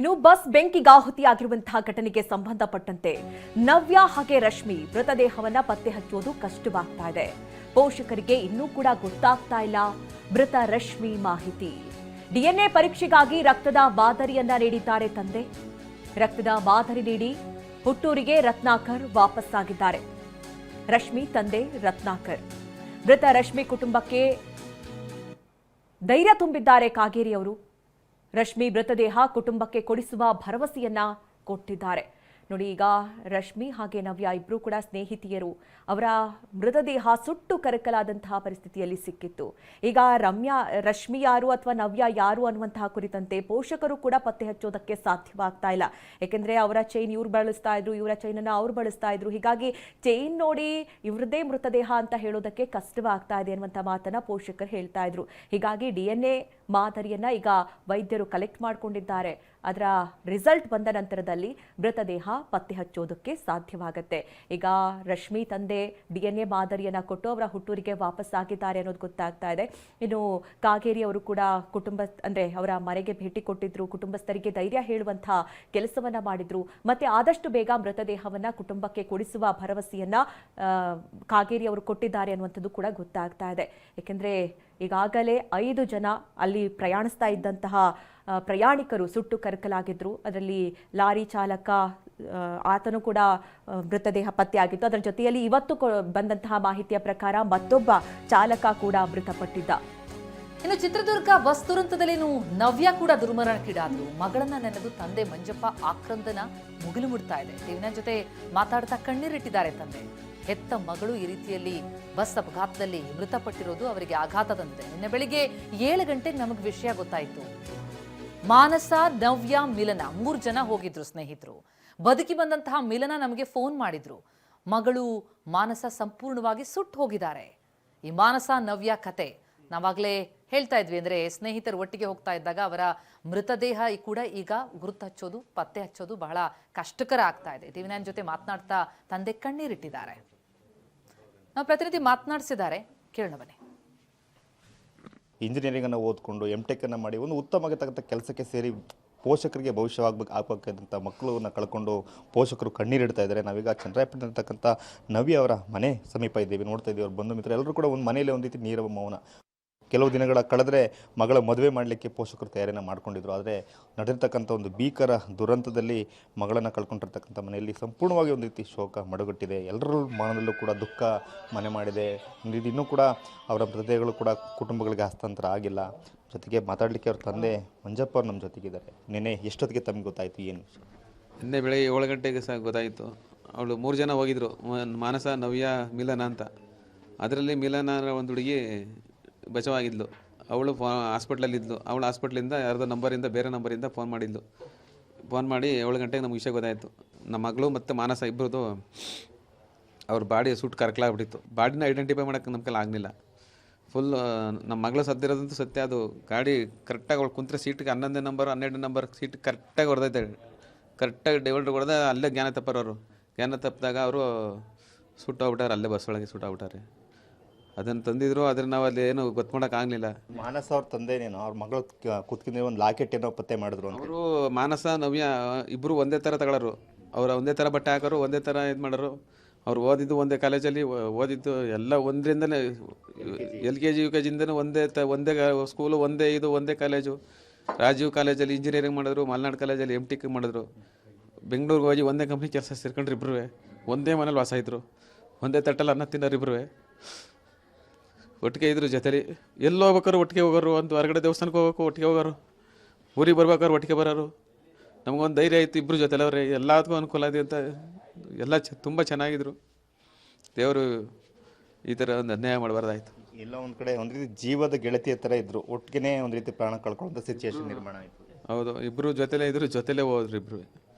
ಇನ್ನು ಬಸ್ ಬೆಂಕಿಗಾಹುತಿಯಾಗಿರುವಂತಹ ಘಟನೆಗೆ ಸಂಬಂಧಪಟ್ಟಂತೆ ನವ್ಯ ಹಾಗೆ ರಶ್ಮಿ ಮೃತದೇಹವನ್ನ ಪತ್ತೆ ಹಚ್ಚುವುದು ಕಷ್ಟವಾಗ್ತಾ ಇದೆ. ಪೋಷಕರಿಗೆ ಇನ್ನೂ ಕೂಡ ಗೊತ್ತಾಗ್ತಾ ಇಲ್ಲ. ಮೃತ ರಶ್ಮಿ ಮಾಹಿತಿ. ಡಿಎನ್ಎ ಪರೀಕ್ಷೆಗಾಗಿ ರಕ್ತದ ಮಾದರಿಯನ್ನ ನೀಡಿದ್ದಾರೆ ತಂದೆ. ರಕ್ತದ ಮಾದರಿ ನೀಡಿ ಹುಟ್ಟೂರಿಗೆ ರತ್ನಾಕರ್ ವಾಪಸ್ಸಾಗಿದ್ದಾರೆ. ರಶ್ಮಿ ತಂದೆ ರತ್ನಾಕರ್. ಮೃತ ರಶ್ಮಿ ಕುಟುಂಬಕ್ಕೆ ಧೈರ್ಯ ತುಂಬಿದ್ದಾರೆ ಕಾಗೇರಿ ಅವರು ರಶ್ಮಿ ಮೃತದೇಹ ಕುಟುಂಬಕ್ಕೆ ಕೊಡಿಸುವ ಭರವಸೆಯನ್ನ ಕೊಟ್ಟಿದ್ದಾರೆ. ನೋಡಿ, ಈಗ ರಶ್ಮಿ ಹಾಗೆ ನವ್ಯ ಇಬ್ಬರೂ ಕೂಡ ಸ್ನೇಹಿತಿಯರು. ಅವರ ಮೃತದೇಹ ಸುಟ್ಟು ಕರಕಲಾದಂತಹ ಪರಿಸ್ಥಿತಿಯಲ್ಲಿ ಸಿಕ್ಕಿತ್ತು. ಈಗ ರಮ್ಯಾ, ರಶ್ಮಿ ಯಾರು ಅಥವಾ ನವ್ಯ ಯಾರು ಅನ್ನುವಂತಹ ಕುರಿತಂತೆ ಪೋಷಕರು ಕೂಡ ಪತ್ತೆ ಹಚ್ಚೋದಕ್ಕೆ ಸಾಧ್ಯವಾಗ್ತಾ ಇಲ್ಲ. ಏಕೆಂದರೆ ಅವರ ಚೈನ್ ಇವ್ರು ಬಳಸ್ತಾ ಇದ್ರು, ಇವರ ಚೈನನ್ನು ಅವ್ರು ಬಳಸ್ತಾ ಇದ್ರು. ಹೀಗಾಗಿ ಚೈನ್ ನೋಡಿ ಇವ್ರದ್ದೇ ಮೃತದೇಹ ಅಂತ ಹೇಳೋದಕ್ಕೆ ಕಷ್ಟವಾಗ್ತಾ ಇದೆ ಅನ್ನುವಂಥ ಮಾತನ್ನ ಪೋಷಕರು ಹೇಳ್ತಾ ಇದ್ರು. ಹೀಗಾಗಿ ಡಿ ಎನ್ ಎ ಮಾದರಿಯನ್ನ ಈಗ ವೈದ್ಯರು ಕಲೆಕ್ಟ್ ಮಾಡಿಕೊಂಡಿದ್ದಾರೆ. ಅದರ ರಿಸಲ್ಟ್ ಬಂದ ನಂತರದಲ್ಲಿ ಮೃತದೇಹ ಪತ್ತೆ ಹಚ್ಚೋದಕ್ಕೆ ಸಾಧ್ಯವಾಗುತ್ತೆ. ಈಗ ರಶ್ಮಿ ತಂದೆ ಡಿ ಎನ್ ಎ ಮಾದರಿಯನ್ನ ಕೊಟ್ಟು ಅವರ ಹುಟ್ಟೂರಿಗೆ ವಾಪಸ್ ಆಗಿದ್ದಾರೆ ಅನ್ನೋದು ಗೊತ್ತಾಗ್ತಾ ಇದೆ. ಇನ್ನು ಕಾಗೇರಿ ಅವರು ಕೂಡ ಕುಟುಂಬ, ಅಂದ್ರೆ ಅವರ ಮನೆಗೆ ಭೇಟಿ ಕೊಟ್ಟಿದ್ರು, ಕುಟುಂಬಸ್ಥರಿಗೆ ಧೈರ್ಯ ಹೇಳುವಂತಹ ಕೆಲಸವನ್ನ ಮಾಡಿದ್ರು. ಮತ್ತೆ ಆದಷ್ಟು ಬೇಗ ಮೃತದೇಹವನ್ನ ಕುಟುಂಬಕ್ಕೆ ಕೊಡಿಸುವ ಭರವಸೆಯನ್ನ ಕಾಗೇರಿ ಅವರು ಕೊಟ್ಟಿದ್ದಾರೆ ಅನ್ನುವಂಥದ್ದು ಕೂಡ ಗೊತ್ತಾಗ್ತಾ ಇದೆ. ಏಕೆಂದರೆ ಈಗಾಗಲೇ ಐದು ಜನ ಅಲ್ಲಿ ಪ್ರಯಾಣಿಸ್ತಾ ಇದ್ದಂತಹ ಪ್ರಯಾಣಿಕರು ಸುಟ್ಟು ಕರಕಲಾಗಿದ್ರು. ಅದರಲ್ಲಿ ಲಾರಿ ಚಾಲಕ ಆತನು ಕೂಡ ಮೃತದೇಹ ಮೃತದೇಹ ಪತ್ತೆಯಾಗಿತ್ತು. ಅದರ ಜೊತೆಯಲ್ಲಿ ಇವತ್ತು ಬಂದಂತಹ ಮಾಹಿತಿಯ ಪ್ರಕಾರ ಮತ್ತೊಬ್ಬ ಚಾಲಕ ಕೂಡ ಮೃತಪಟ್ಟಿದ್ದ. ಇನ್ನು ಚಿತ್ರದುರ್ಗ ಬಸ್ ದುರಂತದಲ್ಲೇನು ನವ್ಯ ಕೂಡ ದುರ್ಮರಣಕ್ಕೀಡಾದ್ರು. ಮಗಳನ್ನ ನೆನೆದು ತಂದೆ ಮಂಜಪ್ಪ ಆಕ್ರಂದನ ಮುಗಿಲು ಮುಡ್ತಾ ಇದೆ. ಟಿವಿನ ಜೊತೆ ಮಾತಾಡ್ತಾ ಕಣ್ಣೀರಿಟ್ಟಿದ್ದಾರೆ ತಂದೆ. ಹೆತ್ತ ಮಗಳು ಈ ರೀತಿಯಲ್ಲಿ ಬಸ್ ಅಪಘಾತದಲ್ಲಿ ಮೃತಪಟ್ಟಿರೋದು ಅವರಿಗೆ ಆಘಾತದಂತೆ. ನಿನ್ನೆ ಬೆಳಿಗ್ಗೆ ಏಳು ಗಂಟೆಗೆ ನಮಗೆ ವಿಷಯ ಗೊತ್ತಾಯಿತು. ಮಾನಸ, ನವ್ಯ, ಮಿಲನ ಮೂರು ಜನ ಹೋಗಿದ್ರು ಸ್ನೇಹಿತರು. ಬದುಕಿ ಬಂದಂತಹ ಮಿಲನ ನಮಗೆ ಫೋನ್ ಮಾಡಿದ್ರು. ಮಗಳು ಮಾನಸ ಸಂಪೂರ್ಣವಾಗಿ ಸುಟ್ಟು ಹೋಗಿದ್ದಾರೆ. ಈ ಮಾನಸ ನವ್ಯ ಕತೆ. ನಾವಾಗಲೇ ಹೇಳ್ತಾ ಇದ್ವಿ ಅಂದ್ರೆ ಸ್ನೇಹಿತರು ಒಟ್ಟಿಗೆ ಹೋಗ್ತಾ ಇದ್ದಾಗ ಅವರ ಮೃತದೇಹ ಕೂಡ ಈಗ ಗುರುತು ಹಚ್ಚೋದು, ಪತ್ತೆ ಹಚ್ಚೋದು ಬಹಳ ಕಷ್ಟಕರ ಆಗ್ತಾ ಇದೆ. ಟಿವಿ ಜೊತೆ ಮಾತನಾಡ್ತಾ ತಂದೆ ಕಣ್ಣೀರಿಟ್ಟಿದ್ದಾರೆ. ನಾವು ಪ್ರತಿನಿಧಿ ಮಾತನಾಡಿಸಿದ್ದಾರೆ. ಕೇಳೋಣ ಬನ್ನಿ. ಇಂಜಿನಿಯರಿಂಗನ್ನು ಓದ್ಕೊಂಡು ಎಂ ಟೆಕ್ಕನ್ನು ಮಾಡಿ ಒಂದು ಉತ್ತಮವಾಗಿರ್ತಕ್ಕಂಥ ಕೆಲಸಕ್ಕೆ ಸೇರಿ ಪೋಷಕರಿಗೆ ಭವಿಷ್ಯವಾಗಬೇಕು ಆಗಬೇಕಂತ ಮಕ್ಕಳನ್ನ ಕಳ್ಕೊಂಡು ಪೋಷಕರು ಕಣ್ಣೀರಿಡ್ತಾ ಇದ್ದಾರೆ. ನಾವೀಗ ಚಂದ್ರಾಯಪಟ್ಟಣದಲ್ಲಿರ್ತಕ್ಕಂಥ ನವಿ ಅವರ ಮನೆ ಸಮೀಪ ಇದ್ದೀವಿ, ನೋಡ್ತಾ ಇದ್ದೀವಿ. ಅವ್ರ ಬಂಧು ಮಿತ್ರ ಎಲ್ಲರೂ ಕೂಡ ಒಂದು ಮನೆಯಲ್ಲಿ ಒಂದು ರೀತಿ ನೀರವ ಮೌನ. ಕೆಲವು ದಿನಗಳ ಕಳೆದ್ರೆ ಮಗಳ ಮದುವೆ ಮಾಡಲಿಕ್ಕೆ ಪೋಷಕರು ತಯಾರಿಯನ್ನು ಮಾಡ್ಕೊಂಡಿದ್ರು. ಆದರೆ ನಡೆದಿರ್ತಕ್ಕಂಥ ಒಂದು ಭೀಕರ ದುರಂತದಲ್ಲಿ ಮಗಳನ್ನು ಕಳ್ಕೊಂಡಿರ್ತಕ್ಕಂಥ ಮನೆಯಲ್ಲಿ ಸಂಪೂರ್ಣವಾಗಿ ಒಂದು ರೀತಿ ಶೋಕ ಮಡುಗಟ್ಟಿದೆ. ಎಲ್ಲರ ಮನದಲ್ಲೂ ಕೂಡ ದುಃಖ ಮನೆ ಮಾಡಿದೆ. ಇದು ಇನ್ನೂ ಕೂಡ ಅವರ ಹೃದಯಗಳು ಕೂಡ ಕುಟುಂಬಗಳಿಗೆ ಹಸ್ತಾಂತರ ಆಗಿಲ್ಲ. ಜೊತೆಗೆ ಮಾತಾಡಲಿಕ್ಕೆ ಅವ್ರ ತಂದೆ ಮಂಜಪ್ಪ ಅವ್ರು ನಮ್ಮ ಜೊತೆಗಿದ್ದಾರೆ. ನಿನ್ನೆ ಎಷ್ಟೊತ್ತಿಗೆ ತಮಗೆ ಗೊತ್ತಾಯಿತು? ಏನು ನಿನ್ನೆ ಬೆಳಗ್ಗೆ ಏಳು ಗಂಟೆಗೆ ಸಹ ಗೊತ್ತಾಯಿತು. ಅವಳು ಮೂರು ಜನ ಹೋಗಿದ್ರು. ಮಾನಸ, ನವ್ಯ, ಮಿಲನ ಅಂತ. ಅದರಲ್ಲಿ ಮಿಲನ ಒಂದು ಹುಡುಗಿ ಬಚಾವಾಗಿದ್ಲು ಅವಳು ಫೋ, ಹಾಸ್ಪಿಟ್ಲಲ್ಲಿದ್ಲು. ಅವಳು ಹಾಸ್ಪಿಟ್ಲಿಂದ ಯಾರ್ದೋ ನಂಬರಿಂದ, ಬೇರೆ ನಂಬರಿಂದ ಫೋನ್ ಮಾಡಿದ್ಲು. ಫೋನ್ ಮಾಡಿ ಏಳು ಗಂಟೆಗೆ ನಮ್ಗೆ ವಿಷಯ ಗೊತ್ತಾಯಿತು. ನಮ್ಮ ಮಗಳು ಮತ್ತು ಮಾನಸ ಇಬ್ಬರದು ಅವ್ರ ಬಾಡಿ ಸುಟ್ಟು ಕರ್ಕಲಾಗ್ಬಿಟ್ಟಿತ್ತು. ಬಾಡಿನ ಐಡೆಂಟಿಫೈ ಮಾಡೋಕ್ಕೆ ನಮ್ಮ ಕೈಲಿ ಆಗಲಿಲ್ಲ ಫುಲ್ ನಮ್ಮ ಮಗಳು ಸದ್ದಿರೋದಂತೂ ಸತ್ಯ. ಅದು ಗಾಡಿ ಕರೆಕ್ಟಾಗಿ ಅವಳು ಕುಂತ್ರೆ ಸೀಟ್ಗೆ ಹನ್ನೊಂದೇ ನಂಬರ್ ಹನ್ನೆರಡು ನಂಬರ್ ಸೀಟ್ ಕರೆಕ್ಟಾಗಿ ಹೊಡೆದೈತೆ. ಕರೆಕ್ಟಾಗಿ ಡೈವರ್ಟ್ ಹೊಡೆದ ಅಲ್ಲೇ ಜ್ಞಾನ ತಪ್ಪರೋರು ಜ್ಞಾನ ತಪ್ಪಿದಾಗ ಅವರು ಸುಟ್ಟೋಗ್ಬಿಟ್ಟಾರೆ ಅಲ್ಲೇ ಬಸ್ ಒಳಗೆ ಸುಟ್ಟೋಗ್ಬಿಟ್ಟಾರೆ ಅದನ್ನು ತಂದಿದ್ರು ಆದರೆ ನಾವು ಅಲ್ಲಿ ಏನು ಗೊತ್ಕೊಳಕ್ಕಾಗಲಿಲ್ಲ ಮಾನಸ ಅವ್ರ ತಂದೆನೇನೋ ಅವ್ರ ಮಗಳು ಕುತ್ಕಿಂದೆ ಒಂದು ಲಾಕೆಟ್ ಏನೋ ಪತ್ತೆ ಮಾಡಿದ್ರು ಅಂತ. ಅವರು ಮಾನಸ ನವ್ಯ ಇಬ್ಬರು ಒಂದೇ ಥರ ತಗೊಳ್ಳೋರು ಅವ್ರು ಒಂದೇ ಥರ ಬಟ್ಟೆ ಹಾಕೋರು ಒಂದೇ ಥರ ಇದು ಮಾಡೋರು. ಅವ್ರು ಓದಿದ್ದು ಒಂದೇ ಕಾಲೇಜಲ್ಲಿ ಓದಿದ್ದು ಎಲ್ಲ ಒಂದರಿಂದನೇ L K G U K ಜಿಯಿಂದನೂ ಒಂದೇ ತ ಒಂದೇ ಸ್ಕೂಲು ಒಂದೇ ಇದು ಒಂದೇ ಕಾಲೇಜು. ರಾಜೀವ್ ಕಾಲೇಜಲ್ಲಿ ಇಂಜಿನಿಯರಿಂಗ್ ಮಾಡಿದ್ರು ಮಲ್ನಾಡ್ ಕಾಲೇಜಲ್ಲಿ ಎಂ ಟಿಕ್ ಮಾಡಿದ್ರು. ಬೆಂಗಳೂರಿಗೆ ಹೋಗಿ ಒಂದೇ ಕಂಪ್ನಿ ಕೆಲಸ ಸೇರ್ಕೊಂಡ್ರು ಇಬ್ಬರು ಒಂದೇ ಮನೇಲಿ ವಾಸ ಇದ್ದರು ಒಂದೇ ತಟ್ಟಲ್ಲಿ ಅನ್ನ ತಿನ್ನೋರು ಇಬ್ಬರು ಒಟ್ಟಿಗೆ ಇದ್ರ ಜೊತೆಲಿ. ಎಲ್ಲಿ ಹೋಗ್ಬೇಕಾರು ಒಟ್ಟಿಗೆ ಹೋಗೋರು ಒಂದು ಹೊರಗಡೆ ದೇವಸ್ಥಾನಕ್ಕೆ ಹೋಗ್ಬೇಕು ಒಟ್ಟಿಗೆ ಹೋಗೋರು. ಊರಿಗೆ ಬರ್ಬೇಕಾದ್ರೆ ಒಟ್ಟಿಗೆ ಬರೋರು. ನಮಗೊಂದು ಧೈರ್ಯ ಆಯಿತು ಇಬ್ಬರು ಜೊತೆಲವ್ರೆ. ಎಲ್ಲದಕ್ಕೂ ಅನುಕೂಲ ಇದೆ ಅಂತ ಎಲ್ಲ ಚ ತುಂಬ ಚೆನ್ನಾಗಿದ್ರು. ದೇವರು ಈ ಥರ ಒಂದು ಅನ್ಯಾಯ ಮಾಡಬಾರ್ದಾಯ್ತು. ಎಲ್ಲ ಒಂದು ಕಡೆ ಒಂದು ರೀತಿ ಜೀವದ ಗೆಳತಿಯ ಥರ ಇದ್ದರು ಒಟ್ಟಿಗೆ ಒಂದು ರೀತಿ ಪ್ರಾಣ ಕಳ್ಕೊಳ್ಳೋ ಸಿಚುಯೇಷನ್ ನಿರ್ಮಾಣ ಆಯಿತು. ಹೌದು. ಇಬ್ಬರು ಜೊತೆಲೇ ಇದ್ರು ಜೊತೆಲೇ ಹೋದ್ರು ಇಬ್ಬರು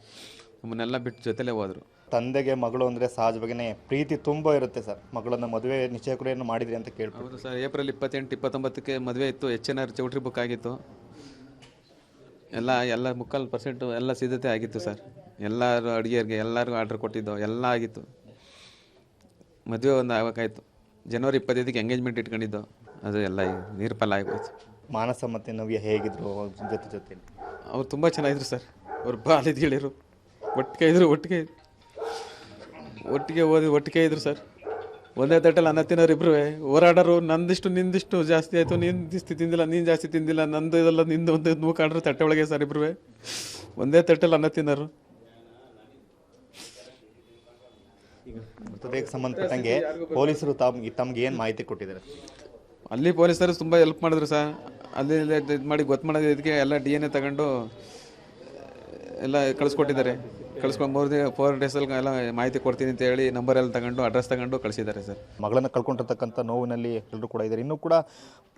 ನಮ್ಮನ್ನೆಲ್ಲ ಬಿಟ್ಟು ಜೊತೆಲೇ ಹೋದರು. ತಂದೆಗೆ ಮಗಳು ಅಂದರೆ ಸಹಜವಾಗಿನೇ ಪ್ರೀತಿ ತುಂಬ ಇರುತ್ತೆ ಸರ್. ಮಗಳನ್ನ ಮದುವೆ ನಿಶ್ಚಯ ಕೂಡ ಏನು ಮಾಡಿದ್ರಿ ಅಂತ ಕೇಳ್ಬೋದು ಹೌದು ಸರ್ ಏಪ್ರಿಲ್ ಇಪ್ಪತ್ತೆಂಟು ಇಪ್ಪತ್ತೊಂಬತ್ತಕ್ಕೆ ಮದುವೆ ಇತ್ತು H N R choultry book ಆಗಿತ್ತು ಎಲ್ಲ ಎಲ್ಲ ಮುಕ್ಕಾಲು ಪರ್ಸೆಂಟು ಎಲ್ಲ ಸಿದ್ಧತೆ ಆಗಿತ್ತು ಸರ್. ಎಲ್ಲರೂ ಅಡುಗೆಯರಿಗೆ ಎಲ್ಲರಿಗೂ ಆರ್ಡ್ರ್ ಕೊಟ್ಟಿದ್ದೋ ಎಲ್ಲ ಆಗಿತ್ತು. ಮದುವೆ ಒಂದು ಆಗಬೇಕಾಯ್ತು. ಜನವರಿ ಇಪ್ಪತ್ತೈದಕ್ಕೆ ಎಂಗೇಜ್ಮೆಂಟ್ ಇಟ್ಕೊಂಡಿದ್ದೋ. ಅದು ಎಲ್ಲ ನೀರ್ಪಲ್ಲ ಪಾಲು ಆಗೋಯ್ತು ಮಾನಸ ಮತ್ತು ನವ್ಯ ಹೇಗಿದ್ರು ಅವ್ರ ಜೊತೆ ಜೊತೆ ಅವ್ರು ತುಂಬ ಚೆನ್ನಾಗಿದ್ರು ಸರ್. ಅವ್ರು ಬಾಲಿದ ಗೆಳೆಯರು. ಒಟ್ಟಿಗೆ ಇದ್ರು ಒಟ್ಟಿಗೆ. ಒಟ್ಟಿಗೆ ಓದಿ ಒಟ್ಟಿಗೆ ಇದ್ರು ಸರ್. ಒಂದೇ ತಟ್ಟಲ್ಲಿ ಅನ್ನ ತಿನ್ನೋರು ಇಬ್ರು ಹೋರಾಡೋರು ನಂದಿಷ್ಟು ನಿಂದಿಷ್ಟು ಜಾಸ್ತಿ ಆಯಿತು. ನಿಂದಿಷ್ಟು ತಿಂದಿಲ್ಲ ನೀನು ಜಾಸ್ತಿ ತಿಂದಿಲ್ಲ. ನಂದು ಇದೆಲ್ಲ ನಿಂದು ಒಂದು ನೂ ಕಾಣ್ರು ತಟ್ಟೆ ಒಳಗೆ ಸರ್ ಇಬ್ರು ಒಂದೇ ತಟ್ಟಲ್ಲಿ ಅನ್ನ ತಿನ್ನೋರು. ಮೃತದೇಹಕ್ಕೆ ಸಂಬಂಧಪಟ್ಟಂಗೆ ಪೊಲೀಸರು ತಮ್ಗೆ ತಮ್ಗೆ ಏನು ಮಾಹಿತಿ ಕೊಟ್ಟಿದ್ದಾರೆ? ಅಲ್ಲಿ ಪೊಲೀಸರು ತುಂಬ ಹೆಲ್ಪ್ ಮಾಡಿದ್ರು ಸರ್. ಅಲ್ಲಿ ಇದು ಮಾಡಿ ಗೊತ್ತು ಮಾಡೋದಕ್ಕೆ ಇದಕ್ಕೆ ಎಲ್ಲ ಡಿ ಎನ್ ಎ ತಗೊಂಡು ಎಲ್ಲ ಕಳಿಸ್ಕೊಟ್ಟಿದ್ದಾರೆ. ಕಳಿಸ್ಕೊಂಡು ಮೂರು ದಿನ ಫೋರ್ ಡೇಸಲ್ಲಿ ಎಲ್ಲ ಮಾಹಿತಿ ಕೊಡ್ತೀನಿ ಅಂತ ಹೇಳಿ ನಂಬರ್ ಎಲ್ಲ ತಗೊಂಡು ಅಡ್ರೆಸ್ ತಗೊಂಡು ಕಳಿಸಿದ್ದಾರೆ ಸರ್. ಮಗಳನ್ನು ಕಳ್ಕೊಂಡಿರ್ತಕ್ಕಂಥ ನೋವಿನಲ್ಲಿ ಎಲ್ಲರೂ ಕೂಡ ಇದ್ದಾರೆ. ಇನ್ನೂ ಕೂಡ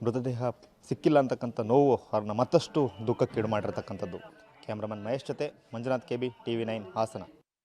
ಮೃತದೇಹ ಸಿಕ್ಕಿಲ್ಲ ಅಂತಕ್ಕಂಥ ನೋವು ಅವ್ರನ್ನ ಮತ್ತಷ್ಟು ದುಃಖಕ್ಕೀಡು ಮಾಡಿರ್ತಕ್ಕಂಥದ್ದು. ಕ್ಯಾಮ್ರಾಮನ್ ಮಹೇಶ್ ಜೊತೆ Manjunath K B T V nine Hassan.